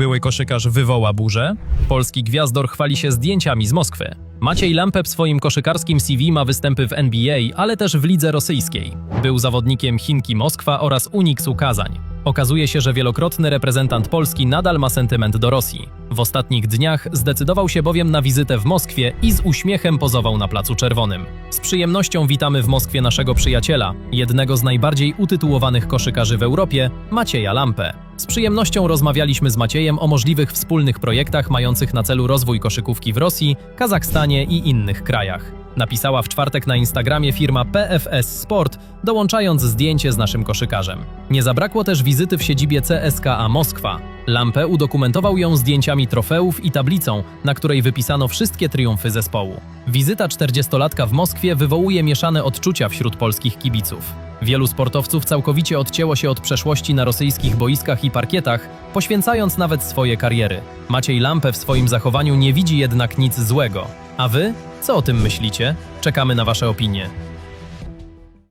Były koszykarz wywoła burzę? Polski gwiazdor chwali się zdjęciami z Moskwy. Maciej Lampę w swoim koszykarskim CV ma występy w NBA, ale też w lidze rosyjskiej. Był zawodnikiem Chinki Moskwa oraz Uniksu Kazań. Okazuje się, że wielokrotny reprezentant Polski nadal ma sentyment do Rosji. W ostatnich dniach zdecydował się bowiem na wizytę w Moskwie i z uśmiechem pozował na Placu Czerwonym. Z przyjemnością witamy w Moskwie naszego przyjaciela, jednego z najbardziej utytułowanych koszykarzy w Europie, Macieja Lampę. Z przyjemnością rozmawialiśmy z Maciejem o możliwych wspólnych projektach mających na celu rozwój koszykówki w Rosji, Kazachstanie i innych krajach. Napisała w czwartek na Instagramie firma PFS Sport, dołączając zdjęcie z naszym koszykarzem. Nie zabrakło też wizyty w siedzibie CSKA Moskwa. Lampę udokumentował ją zdjęciami trofeów i tablicą, na której wypisano wszystkie triumfy zespołu. Wizyta 40-latka w Moskwie wywołuje mieszane odczucia wśród polskich kibiców. Wielu sportowców całkowicie odcięło się od przeszłości na rosyjskich boiskach i parkietach, poświęcając nawet swoje kariery. Maciej Lampę w swoim zachowaniu nie widzi jednak nic złego. A wy? Co o tym myślicie? Czekamy na wasze opinie.